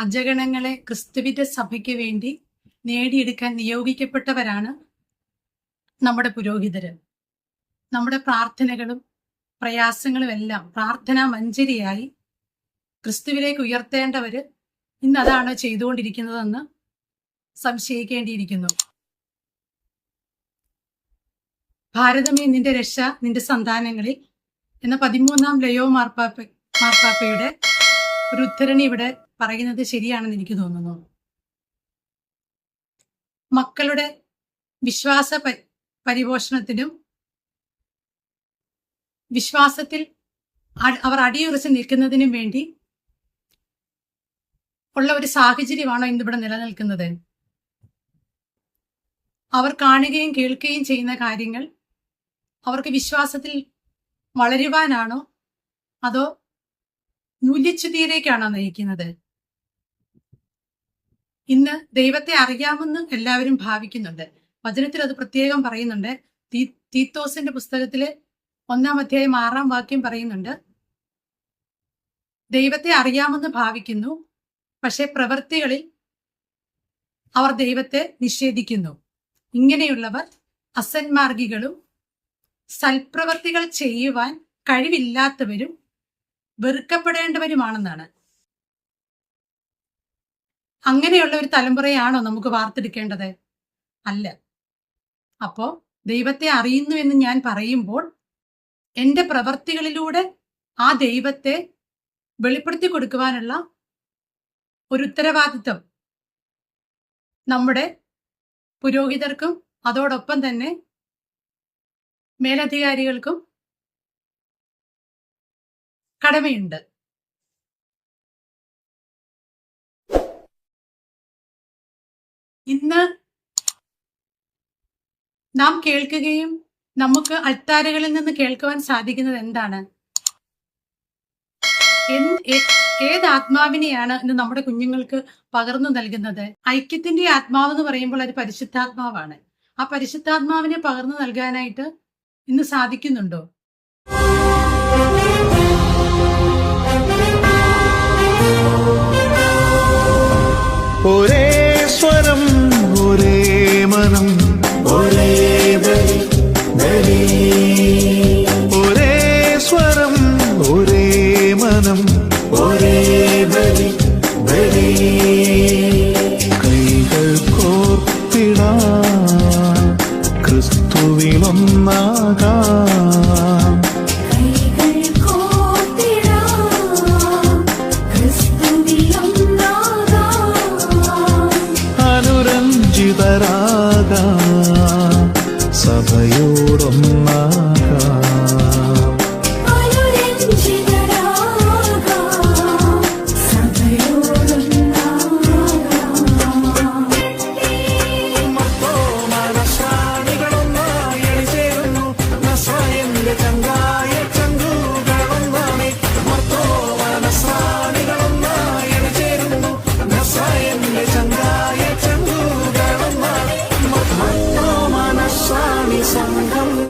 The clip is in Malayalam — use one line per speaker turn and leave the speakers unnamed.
അജഗണങ്ങളെ ക്രിസ്തുവിന്റെ സഭയ്ക്ക് വേണ്ടി നേടിയെടുക്കാൻ നിയോഗിക്കപ്പെട്ടവരാണ് നമ്മുടെ പുരോഹിതര്. നമ്മുടെ പ്രാർത്ഥനകളും പ്രയാസങ്ങളും എല്ലാം പ്രാർത്ഥനാ മഞ്ചരിയായി ക്രിസ്തുവിലേക്ക് ഉയർത്തേണ്ടവര് ഇന്ന് അതാണ് ചെയ്തുകൊണ്ടിരിക്കുന്നതെന്ന് സംശയിക്കേണ്ടിയിരിക്കുന്നു. ഭാരതമേ നിന്റെ രക്ഷ നിന്റെ സന്താനങ്ങളിൽ എന്ന പതിമൂന്നാം ലയോ മാർപ്പാപ്പ മാർപ്പാപ്പയുടെ ഒരു ഉദ്ധരണി ഇവിടെ പറയുന്നത് ശരിയാണെന്ന് എനിക്ക് തോന്നുന്നു. മക്കളുടെ വിശ്വാസ പരിപോഷണത്തിനും വിശ്വാസത്തിൽ അവർ അടിയുറച്ച് നിൽക്കുന്നതിനും വേണ്ടി ഉള്ള ഒരു സാഹചര്യമാണോ ഇന്നിവിടെ നിലനിൽക്കുന്നത്? അവർ കാണുകയും കേൾക്കുകയും ചെയ്യുന്ന കാര്യങ്ങൾ അവർക്ക് വിശ്വാസത്തിൽ വളരുവാനാണോ? അതോ മൂല്യച്യുതിയിലേക്കാണോ നയിക്കുന്നത്? ഇന്ന് ദൈവത്തെ അറിയാമെന്ന് എല്ലാവരും ഭാവിക്കുന്നുണ്ട്. വചനത്തിൽ അത് പ്രത്യേകം പറയുന്നുണ്ട്. തീത്തോസിന്റെ പുസ്തകത്തിൽ ഒന്നാം അധ്യായം ആറാം വാക്യം പറയുന്നുണ്ട്. ദൈവത്തെ അറിയാമെന്ന് ഭാവിക്കുന്നു. പക്ഷെ പ്രവൃത്തികളിൽ അവർ ദൈവത്തെ നിഷേധിക്കുന്നു. ഇങ്ങനെയുള്ളവർ അസന്മാർഗികളും സൽപ്രവർത്തികൾ ചെയ്യുവാൻ കഴിവില്ലാത്തവരും വെറുക്കപ്പെടേണ്ടവരുമാണെന്നാണ്. അങ്ങനെയുള്ള ഒരു തലമുറയാണോ നമുക്ക് വാർത്തെടുക്കേണ്ടത്? അല്ല. അപ്പോ ദൈവത്തെ അറിയുന്നു എന്ന് ഞാൻ പറയുമ്പോൾ എന്റെ പ്രവർത്തികളിലൂടെ ആ ദൈവത്തെ വെളിപ്പെടുത്തി കൊടുക്കുവാനുള്ള ഒരു ഉത്തരവാദിത്വം നമ്മുടെ പുരോഹിതർക്കും അതോടൊപ്പം തന്നെ മേലധികാരികൾക്കും കടമയുണ്ട്. ഇന്ന് നാം കേൾക്കുകയും നമുക്ക് അൾത്താരകളിൽ നിന്ന് കേൾക്കുവാൻ സാധിക്കുന്നത് എന്താണ്? ഏത് ആത്മാവിനെയാണ് ഇന്ന് നമ്മുടെ കുഞ്ഞുങ്ങൾക്ക് പകർന്നു നൽകുന്നത്? ഐക്യത്തിന്റെ ആത്മാവ് എന്ന് പറയുമ്പോൾ അത് പരിശുദ്ധാത്മാവാണ്. ആ പരിശുദ്ധാത്മാവിനെ പകർന്നു നൽകാനായിട്ട് ഇന്ന് സാധിക്കുന്നുണ്ടോ?
ഒരേ
தெய்வம் மாதா
അനുരഞ്ജിതരാകാ സഭയോടൊന്നാകാം അനുരഞ്ജിത